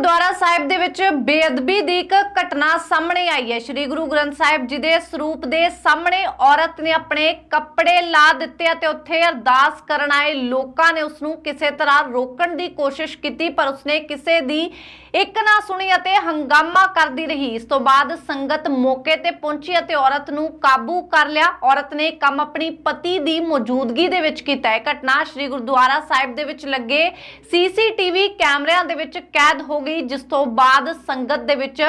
ਗੁਰਦੁਆਰਾ ਸਾਹਿਬ ਦੇ ਵਿੱਚ ਬੇਅਦਬੀ ਦੀ ਇੱਕ ਘਟਨਾ ਸਾਹਮਣੇ ਆਈ ਹੈ। ਸ੍ਰੀ ਗੁਰੂ ਗ੍ਰੰਥ ਸਾਹਿਬ ਜੀ ਦੇ ਸਰੂਪ ਦੇ ਸਾਹਮਣੇ ਔਰਤ ਨੇ ਆਪਣੇ ਕੱਪੜੇ ਲਾ ਦਿੱਤੇ ਅਤੇ ਉੱਥੇ ਅਰਦਾਸ ਕਰਨ ਆਏ ਲੋਕਾਂ ਨੇ ਉਸ ਨੂੰ ਕਿਸੇ ਤਰ੍ਹਾਂ ਰੋਕਣ ਦੀ ਕੋਸ਼ਿਸ਼ ਕੀਤੀ, ਪਰ ਉਸਨੇ ਕਿਸੇ ਦੀ ਇੱਕ ਨਾ ਸੁਣੀ ਅਤੇ ਹੰਗਾਮਾ ਕਰਦੀ ਰਹੀ। ਇਸ ਤੋਂ ਬਾਅਦ ਸੰਗਤ ਮੌਕੇ ਤੇ ਪਹੁੰਚੀ ਅਤੇ ਔਰਤ ਨੂੰ ਕਾਬੂ ਕਰ ਲਿਆ। ਔਰਤ ਨੇ ਕੰਮ ਆਪਣੀ ਪਤੀ ਦੀ ਮੌਜੂਦਗੀ ਦੇ ਵਿੱਚ ਕੀਤਾ। ਹੈ ਘਟਨਾ ਸ੍ਰੀ ਗੁਰਦੁਆਰਾ ਸਾਹਿਬ ਦੇ ਵਿੱਚ ਲੱਗੇ ਸੀਸੀਟੀਵੀ ਕੈਮਰਿਆਂ ਦੇ ਵਿੱਚ ਕੈਦ ਹੋ ਗਈ, ਜਿਸ ਤੋਂ ਬਾਅਦ ਸੰਗਤ ਦੇ ਵਿੱਚ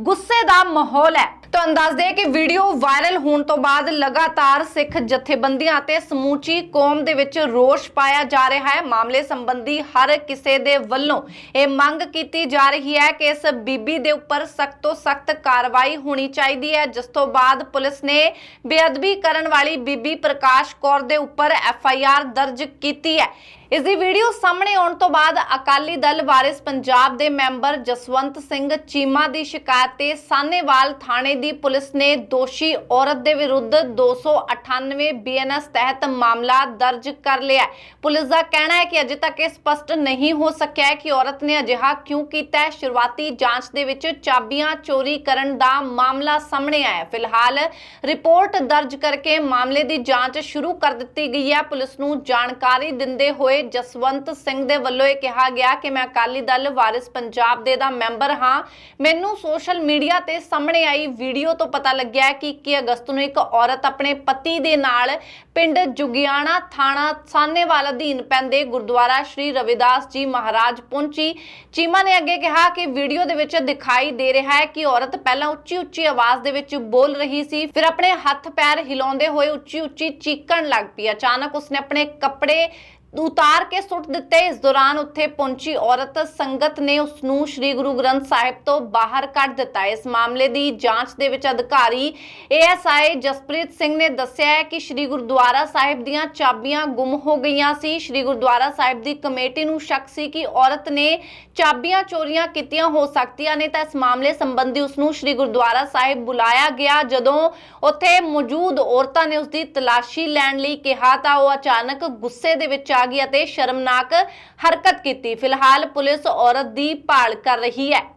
ਗੁੱਸੇ ਦਾ ਮਾਹੌਲ ਹੈ। ਤੁਹਾਨੂੰ ਦੱਸ ਦਈਏ ਕਿ ਵੀਡੀਓ ਵਾਇਰਲ ਹੋਣ ਤੋਂ ਬਾਅਦ ਲਗਾਤਾਰ ਸਿੱਖ ਜਥੇਬੰਦੀਆਂ ਅਤੇ ਸਮੂਚੀ ਕੌਮ ਦੇ ਵਿੱਚ ਰੋਸ਼ ਪਾਇਆ ਜਾ ਰਿਹਾ ਹੈ। ਮਾਮਲੇ ਸੰਬੰਧੀ ਹਰ ਕਿਸੇ ਦੇ ਵੱਲੋਂ ਇਹ ਮੰਗ ਕੀਤੀ ਜਾ ਰਹੀ ਹੈ ਕਿ ਇਸ ਬੀਬੀ ਦੇ ਉੱਪਰ ਸਖਤ ਤੋਂ ਸਖਤ ਕਾਰਵਾਈ ਹੋਣੀ ਚਾਹੀਦੀ ਹੈ। ਜਿਸ ਤੋਂ ਬਾਅਦ ਪੁਲਿਸ ਨੇ ਬੇਅਦਬੀ ਕਰਨ ਵਾਲੀ ਬੀਬੀ ਪ੍ਰਕਾਸ਼ ਕੌਰ ਦੇ ਉੱਪਰ ਐਫ ਆਈ ਆਰ ਦਰਜ ਕੀਤੀ ਹੈ। ਇਸ ਦੀ ਵੀਡੀਓ ਸਾਹਮਣੇ ਆਉਣ ਤੋਂ ਬਾਅਦ ਅਕਾਲੀ ਦਲ ਵਾਰਿਸ ਪੰਜਾਬ ਦੇ ਮੈਂਬਰ ਜਸਵੰਤ ਸਿੰਘ ਚੀਮਾ ਦੀ ਸ਼ਿਕਾਇਤ ਤੇ ਸਾਨੇਵਾਲ ਥਾਣੇ ਦੀ ਪੁਲਿਸ ਨੇ ਦੋਸ਼ੀ ਔਰਤ ਦੇ ਵਿਰੁੱਧ 298 ਬੀਐਨਐਸ ਤਹਿਤ ਮਾਮਲਾ ਦਰਜ ਕਰ ਲਿਆ ਪੁਲਿਸ ਦਾ ਕਹਿਣਾ ਹੈ ਕਿ ਅਜੇ ਤੱਕ ਇਹ ਸਪਸ਼ਟ ਨਹੀਂ ਹੋ ਸਕਿਆ ਹੈ ਕਿ ਔਰਤ ਨੇ ਅਜਿਹਾ ਕਿਉਂ ਕੀਤਾ ਹੈ। ਸ਼ੁਰੂਆਤੀ ਜਾਂਚ ਦੇ ਵਿੱਚ ਚਾਬੀਆਂ ਚੋਰੀ ਕਰਨ ਦਾ ਮਾਮਲਾ ਸਾਹਮਣੇ ਆਇਆ ਫਿਲਹਾਲ ਰਿਪੋਰਟ ਦਰਜ ਕਰਕੇ ਮਾਮਲੇ ਦੀ ਜਾਂਚ ਸ਼ੁਰੂ ਕਰ ਦਿੱਤੀ ਗਈ ਹੈ। ਪੁਲਿਸ ਨੂੰ ਜਾਣਕਾਰੀ ਦਿੰਦੇ ਹੋਏ ਜਸਵੰਤ ਸਿੰਘ ਦੇ ਵੱਲੋਂ ਇਹ ਕਿਹਾ ਗਿਆ ਕਿ ਮੈਂ ਅਕਾਲੀ ਦਲ ਵਾਰਿਸ ਪੰਜਾਬ ਦੇ ਦਾ ਮੈਂਬਰ ਹਾਂ। ਮੈਨੂੰ ਸੋਸ਼ਲ ਮੀਡੀਆ ਤੇ ਸਾਹਮਣੇ ਆਈ ਵੀਡੀਓ ਤੋਂ ਪਤਾ ਲੱਗਿਆ ਹੈ ਕਿ 21 ਅਗਸਤ ਨੂੰ ਇੱਕ ਔਰਤ ਆਪਣੇ ਪਤੀ ਦੇ ਨਾਲ ਪਿੰਡ ਜੁਗਿਆਣਾ ਥਾਣਾ ਸਾਹਨੇਵਾਲ ਅਧੀਨ ਪੈਂਦੇ ਗੁਰਦੁਆਰਾ ਸ਼੍ਰੀ ਰਵਿਦਾਸ ਜੀ ਮਹਾਰਾਜ ਪਹੁੰਚੀ। ਚੀਮਾ ਨੇ ਅੱਗੇ ਕਿਹਾ ਕਿ ਵੀਡੀਓ ਦੇ ਵਿੱਚ ਦਿਖਾਈ ਦੇ ਰਿਹਾ ਹੈ ਕਿ ਔਰਤ ਪਹਿਲਾਂ ਉੱਚੀ ਉੱਚੀ ਆਵਾਜ਼ ਦੇ ਵਿੱਚ ਬੋਲ ਰਹੀ ਸੀ, ਫਿਰ ਆਪਣੇ ਹੱਥ ਪੈਰ ਹਿਲਾਉਂਦੇ ਹੋਏ ਉੱਚੀ ਉੱਚੀ ਚੀਕਣ ਲੱਗ ਪਈ। ਅਚਾਨਕ ਉਸਨੇ ਆਪਣੇ ਕੱਪੜੇ ਉਤਾਰ ਕੇ ਸੁੱਟ ਦਿੱਤੇ। ਇਸ ਦੌਰਾਨ ਉੱਥੇ ਪਹੁੰਚੀ ਔਰਤ ਸੰਗਤ ਨੇ ਉਸ ਨੂੰ ਸ੍ਰੀ ਗੁਰੂ ਗ੍ਰੰਥ ਸਾਹਿਬ ਤੋਂ ਬਾਹਰ ਕੱਢ ਦਿੱਤਾ। ਇਸ ਮਾਮਲੇ ਦੀ ਜਾਂਚ ਦੇ ਵਿੱਚ ਅਧਿਕਾਰੀ ਏਐਸਆਈ ਜਸਪ੍ਰੀਤ ਸਿੰਘ ਨੇ ਦੱਸਿਆ ਹੈ ਕਿ ਸ੍ਰੀ ਗੁਰਦੁਆਰਾ ਸਾਹਿਬ ਦੀਆਂ ਚਾਬੀਆਂ ਗੁੰਮ ਹੋ ਗਈਆਂ ਸੀ। ਸ੍ਰੀ ਗੁਰਦੁਆਰਾ ਸਾਹਿਬ ਦੀ ਕਮੇਟੀ ਨੂੰ ਸ਼ੱਕ ਸੀ ਕਿ ਔਰਤ ਨੇ ਚਾਬੀਆਂ ਚੋਰੀਆਂ ਕੀਤੀਆਂ ਹੋ ਸਕਦੀਆਂ ਨੇ, ਤਾਂ ਇਸ ਮਾਮਲੇ ਸੰਬੰਧੀ ਉਸ ਨੂੰ ਸ੍ਰੀ ਗੁਰਦੁਆਰਾ ਸਾਹਿਬ ਬੁਲਾਇਆ ਗਿਆ। ਜਦੋਂ ਉੱਥੇ ਮੌਜੂਦ ਔਰਤਾਂ ਨੇ ਉਸ ਦੀ ਤਲਾਸ਼ੀ ਲੈਣ ਲਈ ਕਿਹਾ, ਤਾਂ ਉਹ ਅਚਾਨਕ ਗੁੱਸੇ ਦੇ ਵਿੱਚ ਆ ਗਈ ਅਤੇ ਸ਼ਰਮਨਾਕ ਹਰਕਤ ਕੀਤੀ। ਫਿਲਹਾਲ ਪੁਲਿਸ ਔਰਤ ਦੀ ਭਾਲ ਕਰ ਰਹੀ ਹੈ।